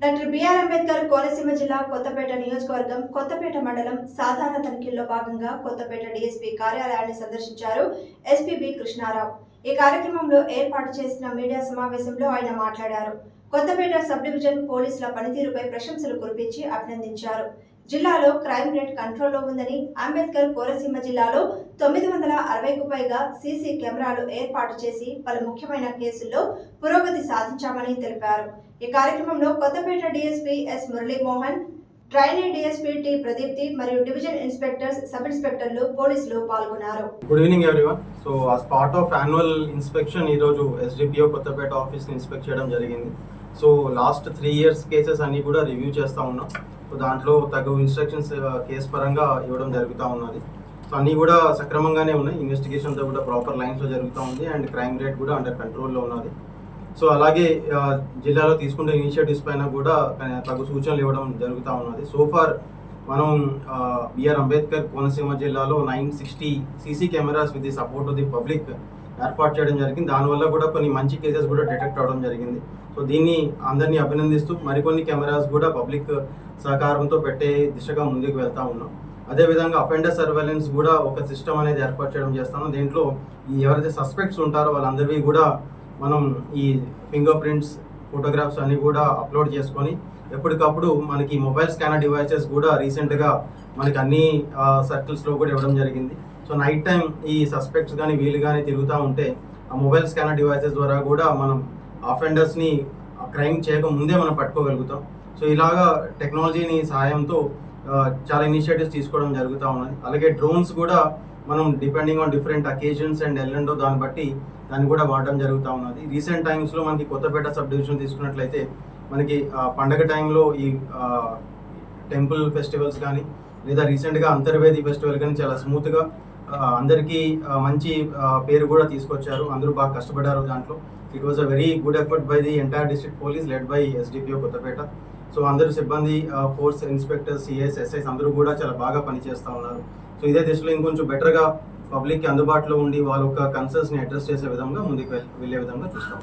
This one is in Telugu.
డాక్టర్ బిఆర్ అంబేద్కర్ కోనసీమ జిల్లా కొత్తపేట నియోజకవర్గం కొత్తపేట మండలం సాధారణ తనిఖీల్లో భాగంగా కొత్తపేట డీఎస్పీ కార్యాలయాన్ని సందర్శించారు ఎస్పీబి కృష్ణారావు. ఈ కార్యక్రమంలో ఏర్పాటు చేసిన మీడియా సమావేశంలో ఆయన మాట్లాడారు. కొత్తపేట సబ్ డివిజన్ పోలీసుల పనితీరుపై ప్రశంసలు కురిపించి అభినందించారు. జిల్లాలో క్రైమ్ రేట్ కంట్రోల్లో ఉందని అంబేద్కర్ కోనసీమ జిల్లాలో తొమ్మిది వందల అరవైకు పైగా సీసీ కెమెరాలు ఏర్పాటు చేసి పలు ముఖ్యమైన కేసుల్లో పురోగతి సాధించామని తెలిపారు. ఈ కార్యక్రమంలో Kothapeta DSP S Murali Mohan trainee DSP T Pradeepti మరియు డివిజన్ ఇన్స్పెక్టర్స్ సబ్ ఇన్స్పెక్టర్లు పోలీసులు పాల్గొన్నారు. Good evening everyone so uh part of annual inspection ఈరోజు ఎస్డిపిఓ కొత్తపేట ఆఫీస్ని ఇన్స్పెక్ట్ చేయడం జరిగింది. So last three years cases అన్ని కూడా రివ్యూ చేస్తూ ఉన్నాం. సో దాంట్లో తగు ఇన్స్ట్రక్షన్స్ కేసు పరంగా ఇవ్వడం జరుగుతూ ఉన్నది. సో అన్నీ కూడా సక్రమంగానే ఉన్నాయి. ఇన్వెస్టిగేషన్తో కూడా ప్రాపర్ లైన్స్లో జరుగుతూ ఉంది. అండ్ క్రైమ్ రేట్ కూడా అండర్ కంట్రోల్లో ఉన్నది. సో అలాగే జిల్లాలో తీసుకునే ఇనిషియేటివ్స్ పైన కూడా తగు సూచనలు ఇవ్వడం జరుగుతూ ఉన్నది. సో ఫార్ మనం బిఆర్ అంబేద్కర్ కోనసీమ జిల్లాలో nine sixty CC cameras with the support of the public ఏర్పాటు చేయడం జరిగింది. దానివల్ల కూడా కొన్ని మంచి కేసెస్ కూడా డిటెక్ట్ అవడం జరిగింది. సో దీన్ని అందరినీ అభినందిస్తూ మరికొన్ని కెమెరాస్ కూడా పబ్లిక్ సహకారంతో పెట్టే దిశగా ముందుకు వెళ్తా ఉన్నాం. అదేవిధంగా అఫెండర్ సర్వేలెన్స్ కూడా ఒక సిస్టమ్ అనేది ఏర్పాటు చేయడం చేస్తాము దీంట్లో ఎవరైతే సస్పెక్ట్స్ ఉంటారో వాళ్ళందరివి కూడా మనం ఈ ఫింగర్ ప్రింట్స్ ఫోటోగ్రాఫ్స్ అన్నీ కూడా అప్లోడ్ చేసుకొని ఎప్పటికప్పుడు మనకి మొబైల్ స్కానర్ డివైసెస్ కూడా రీసెంట్గా మనకి అన్ని సర్కిల్స్లో కూడా ఇవ్వడం జరిగింది. సో నైట్ టైం ఈ సస్పెక్ట్స్ కానీ వీళ్ళు కానీ తిరుగుతూ ఉంటే ఆ మొబైల్ స్కానర్ డివైసెస్ ద్వారా కూడా మనం అఫెండర్స్ని క్రైమ్ చేయక ముందే మనం పట్టుకోగలుగుతాం. సో ఇలాగా టెక్నాలజీని సహాయంతో చాలా ఇనిషియేటివ్స్ తీసుకోవడం జరుగుతూ ఉన్నది. అలాగే డ్రోన్స్ కూడా మనం depending on different occasions and ఎల్లండో దాన్ని బట్టి దాన్ని కూడా వాడడం జరుగుతూ ఉన్నది. రీసెంట్ టైమ్స్లో మనకి కొత్తపేట సబ్ డివిజన్ తీసుకున్నట్లయితే మనకి పండగ టైంలో ఈ టెంపుల్ ఫెస్టివల్స్ కానీ లేదా రీసెంట్గా అంతర్వేది ఫెస్టివల్ కానీ చాలా స్మూత్గా అందరికీ మంచి పేరు కూడా తీసుకొచ్చారు. అందరూ బాగా కష్టపడ్డారు దాంట్లో. It was a very good effort by the entire district police led by SDPO Kothapeta. So అందరూ సిబ్బంది ఫోర్స్ ఇన్స్పెక్టర్స్ సిఎస్ ఎస్ఐస్ అందరూ కూడా చాలా బాగా పనిచేస్తూ ఉన్నారు. సో ఇదే దిశలో ఇంకొంచెం బెటర్గా పబ్లిక్కి అందుబాటులో ఉండి వాళ్ళ యొక్క కన్సర్న్స్ని అడ్రస్ చేసే విధంగా ముందుకు వెళ్ళే విధంగా చూస్తాం